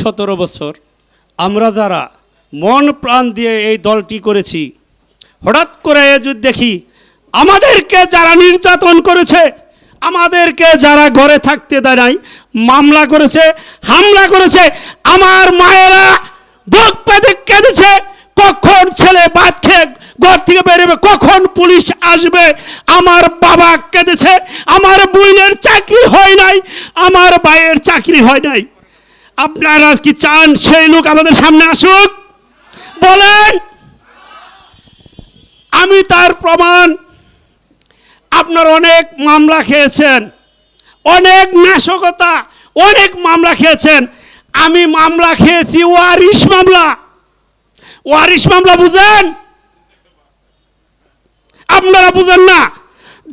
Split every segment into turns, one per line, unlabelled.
সতেরো বছর, আমরা যারা মন প্রাণ দিয়ে এই দলটি করেছি, হঠাৎ করে যদি দেখি, আমাদেরকে যারা নির্যাতন করেছে, আমাদেরকে যারা ঘরে থাকতে দেয় নাই, মামলা করেছে, হামলা করেছে, আমার মায়েরা বুক পেতে কেঁদেছে, কখন ছেলে ভাত খেয়ে ঘর থেকে বেরোবে কখন পুলিশ আসবে, আমার বাবা কেঁদেছে, আমার বোনের চাকরি হয় নাই, আমার ভাইয়ের চাকরি হয় নাই। আপনারা কি চান সেই লোক আমাদের সামনে আসুক? বলেন। আমি তার প্রমাণ আপনার অনেক মামলা খেয়েছেন, অনেক নাশকতা, অনেক মামলা খেয়েছেন। আমি মামলা খেয়েছি, ওয়ারিশ মামলা। ওয়ারিশ মামলা বুঝেন? আপনারা বুঝেন না,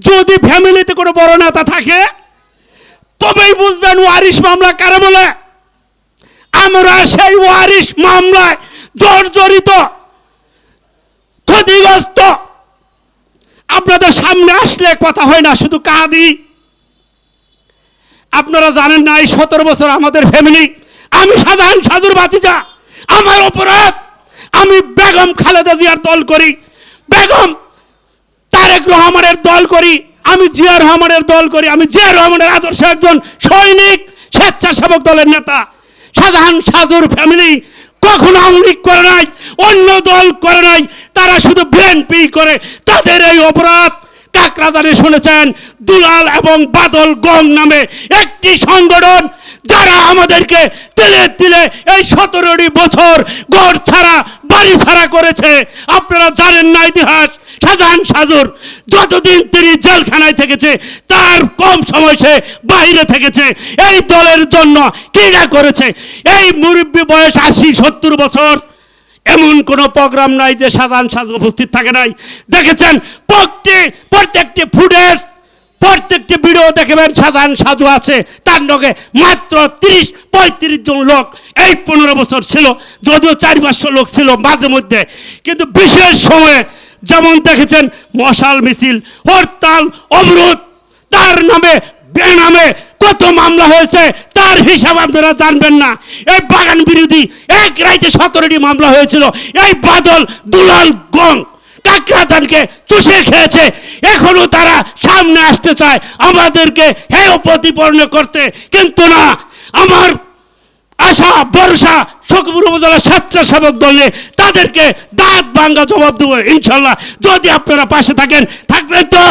যদি ফ্যামিলিতে কোনো বড় নেতা থাকে, তবেই বুঝবেন ওয়ারিশ মামলা কারে বলে? আমরা সেই ওয়ারিশ মামলায় জর্জরিত, ক্ষতিগ্রস্ত। আপনাদের সামনে আসলে কথা হয় না, শুধু কাঁদি। আপনারা জানেন না, এই সতেরো বছর আমাদের ফ্যামিলি আমি সাধারণ সাজুর বাতিজা আমার অপরাধ। আমি বেগম খালেদা জিয়ার দল করি, বেগম তারেক রহমানের দল করি, আমি জিয়া রহমানের দল করি, আমি জিয়া রহমানের আদর্শ একজন সৈনিক, স্বেচ্ছাসেবক দলের নেতা। সাধারণ সাধুর ফ্যামিলি কখনো আওয়ামী করে নাই, অন্য দল করে নাই, তারা শুধু বিএনপি করে। তাদের এই অপরাধ কাকরাদারে শুনেছেন, দুলাল এবং বাদল গম নামে একটি সংগঠন যারা আমাদেরকে তিলে তিলে এই সতেরোটি বছর গড় ছাড়া, বাড়ি ছাড়া করেছে, আপনারা জানেন না ইতিহাস। শাহজাহান সাজুর, যতদিন তিনি জেলখানায় থেকেছে, তার কম সময় সে বাইরে থেকেছে। এই দলের জন্য ক্রীড়া করেছে। এই মুরব্বী বয়স আশি, সত্তর বছর। এমন কোনো প্রোগ্রাম নাই যে সাজান সাজ উপস্থিত থাকে নাই। দেখেছেন, প্রত্যেক প্রত্যেকটি ফুটেজ প্রত্যেকটি ভিডিও দেখবেন সাধারণ সাজু আছে। তার লগে মাত্র তিরিশ, পঁয়ত্রিশ জন লোক এই পনেরো বছর ছিল, যদিও চার পাঁচশো লোক ছিল মাঝে মধ্যে। কিন্তু বিশেষ সময়ে যেমন দেখেছেন মশাল মিছিল, হরতাল, অবরোধ, তার নামে, বেনামে কত মামলা হয়েছে, তার হিসাব আপনারা জানবেন না। এই বাগান বিরোধী এক রাইতে সতেরোটি মামলা হয়েছিল। এই বাদল দুলাল গং কাকরাদানকে চুষে খেয়েছে। এখনও তারা সামনে আসতে চায়। আমাদেরকে হেয় প্রতিপন্ন করতে। কিন্তু না, আমার আশা, ভরসা শকুপুর উপজেলা স্বেচ্ছাসেবক দলে তাদেরকে দাঁত ভাঙ্গা জবাব দেবো ইনশাল্লাহ। যদি আপনারা পাশে থাকেন, থাকবেন তো।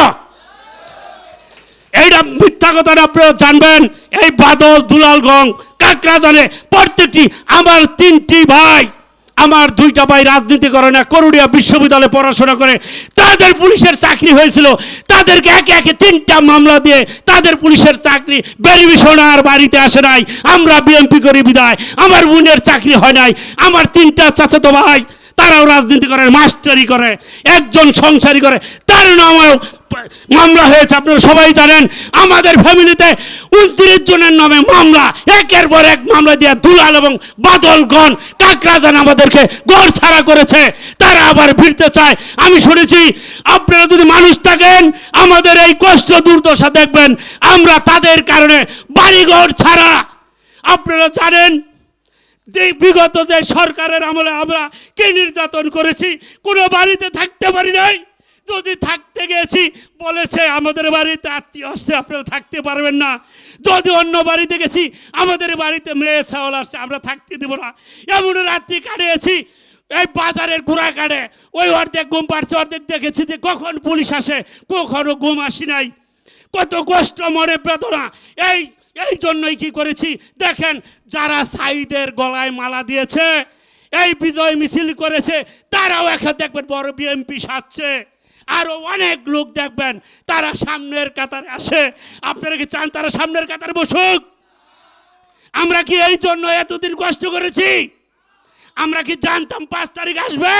এইটা মিথ্যা কথাটা আপনারা জানবেন, এই বাদল দুলাল গং কাকরা জানে প্রত্যেকটি আমার তিনটি ভাই। আমার দুইটা ভাই রাজনীতি করে না করুড়িয়া বিশ্ববিদ্যালয়ে পড়াশোনা করে। তাদের পুলিশের চাকরি হয়েছিল। তাদেরকে একে একে তিনটা মামলা দিয়ে তাদের পুলিশের চাকরি বেরিভিশন আর বাড়িতে আসে নাই। আমরা বিএমপি করি বিদায়। আমার বোনের চাকরি হয় নাই। আমার তিনটা চাচাতো ভাই তারাও রাজনীতি করে, মাস্টারি করে, একজন সংসারী করে। তার নামেও মামলা হয়েছে, আপনারা সবাই জানেন। আমাদের ফ্যামিলিতে উনত্রিশ জনের নামে মামলা, একের পর এক মামলা দিয়ে দুলাল এবং বাদলগণ কাকরাজান আমাদেরকে গড় ছাড়া করেছে। তারা আবার ফিরতে চায়। আমি শুনেছি, আপনারা যদি মানুষ থাকেন, আমাদের এই কষ্ট দুর্দশা দেখবেন। আমরা তাদের কারণে বাড়িঘর ছাড়া। আপনারা জানেন বিগত যে সরকারের আমলে আমরা কে নির্যাতন করেছি, কোনো বাড়িতে থাকতে পারি নাই। যদি থাকতে গেছি, বলেছে আমাদের বাড়িতে আত্মীয় আসছে, আপনারা থাকতে পারবেন না। যদি অন্য বাড়িতে গেছি, আমাদের বাড়িতে মেয়ে ছাওয়াল আসছে, আমরা থাকতে দেবো না। এমন রাত্রি কাটিয়েছি, এই বাজারের ঘোড়া কাটে। ওই অর্ধেক ঘুম পাড়ছে, অর্ধেক দেখেছি যে কখন পুলিশ আসে, কখনো ঘুম আসি নাই। কত কষ্ট, মনে বেদনা। এই এই জন্যই কি করেছি? দেখেন, যারা সাইদের গলায় মালা দিয়েছে, এই বিজয় মিছিল করেছে, তারাও এখন দেখবেন বড় বিএমপি সাজছে। আরও অনেক লোক দেখবেন, তারা সামনের কাতারে আসে। আপনারা কি চান তারা সামনের কাতারে বসুক? আমরা কি এই জন্য এতদিন কষ্ট করেছি? আমরা কি জানতাম পাঁচ তারিখ আসবে?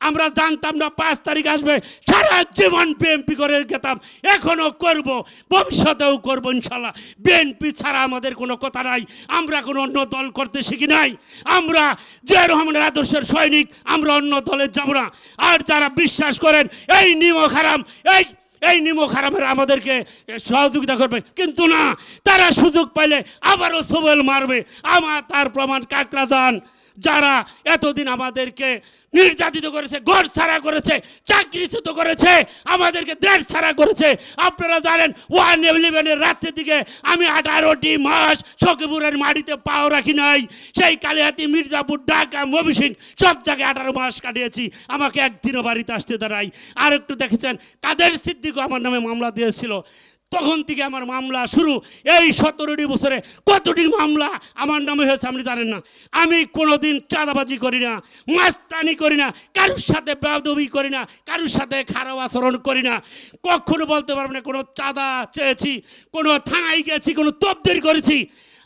আমরা জানতাম না পাঁচ তারিখ আসবে। সারা জীবন বিএনপি করে গেতাম। এখনও করব, ভবিষ্যতেও করব ইনশাল্লাহ। বিএনপি ছাড়া আমাদের কোনো কথা নাই। আমরা কোনো অন্য দল করতে শিখি নাই। আমরা যে রহমানের আদর্শের সৈনিক, আমরা অন্য দলে যাব না। আর যারা বিশ্বাস করেন, এই নিয়ম হারাম এই এই নিমক হারামের আমাদেরকে সহযোগিতা করবে। কিন্তু না, তারা সুযোগ পাইলে আবারও সবল মারবে। আমার তার প্রমাণ কাকরাজান যারা এতদিন আমাদেরকে নির্যাতিত করেছে, ঘর ছাড়া করেছে, চাকরিচ্যুত করেছে, আমাদেরকে দেশ ছাড়া করেছে, আপনারা জানেন ওয়ান ইলেভেনের রাত্রের দিকে আমি আঠারোটি মাস সকিপুরের মাটিতে পাও রাখি নাই। সেই কালিহাতি, মির্জাপুর, ঢাকা মবিসিং সব জায়গায় আঠারো মাস কাটিয়েছি। আমাকে একদিনও বাড়িতে আসতে দাঁড়াই আর একটু দেখেছেন, কাদের সিদ্দিকও আমার নামে মামলা দিয়েছিল। তখন থেকে আমার মামলা শুরু। এই সতেরোটি বছরে কতটি মামলা আমার নামে হয়েছে আপনি জানেন না। আমি কোনোদিন চাঁদাবাজি করি না, মাস্তানি করি না, কারুর সাথে বেদবি করি না, কারুর সাথে খারাপ আচরণ করি না। কখনো বলতে পারব না, কোনো চাঁদা চেয়েছি, কোনো থানায় গেছি, কোনো তবদির করেছি।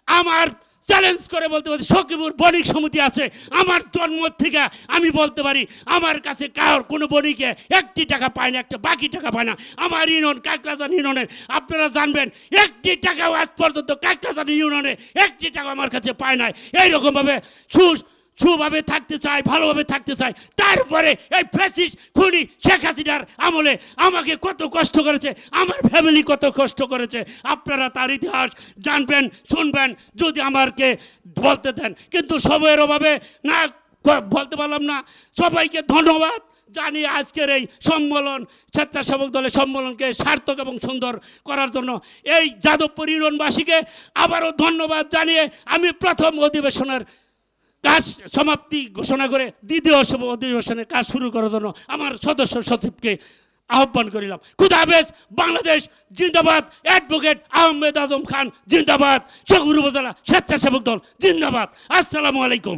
আমার চ্যালেঞ্জ করে বলতে পারি, সকিবুর বণিক সমিতি আছে, আমার জন্ম থেকে আমি বলতে পারি, আমার কাছে কার কোনো বণিকে একটি টাকা পায় না, একটা বাকি টাকা পায় না। আমার ইউনিয়ন কাকরাজান ইউনিয়নের আপনারা জানবেন, একটি টাকাও আজ পর্যন্ত কাকরাজান ইউনিয়নে একটি টাকা আমার কাছে পায় নাই। এইরকমভাবে সু সুভাবে থাকতে চায়, ভালোভাবে থাকতে চায়। তারপরে এই ফ্যাসিস খুনি শেখ হাসিনার আমলে আমাকে কত কষ্ট করেছে, আমার ফ্যামিলি কত কষ্ট করেছে। আপনারা তার ইতিহাস জানবেন, শুনবেন, যদি আমাকে বলতে দেন। কিন্তু সময়ের অভাবে না বলতে পারলাম না। সবাইকে ধন্যবাদ জানি আজকের এই সম্মেলন, স্বেচ্ছাসেবক দলের সম্মেলনকে সার্থক এবং সুন্দর করার জন্য এই যাদবপুর ইউনিয়নবাসীকে আবারও ধন্যবাদ জানিয়ে আমি প্রথম অধিবেশনের কাজ সমাপ্তি ঘোষণা করে দ্বিতীয় অধিবেশনে কাজ শুরু করার জন্য আমার সদস্য সচিবকে আহ্বান করিলাম। খুদাবেজ বাংলাদেশ জিন্দাবাদ অ্যাডভোকেট আহমেদ আজম খান, জিন্দাবাদ। শগুর উপজেলা স্বেচ্ছাসেবক দল, জিন্দাবাদ। আসসালামু আলাইকুম।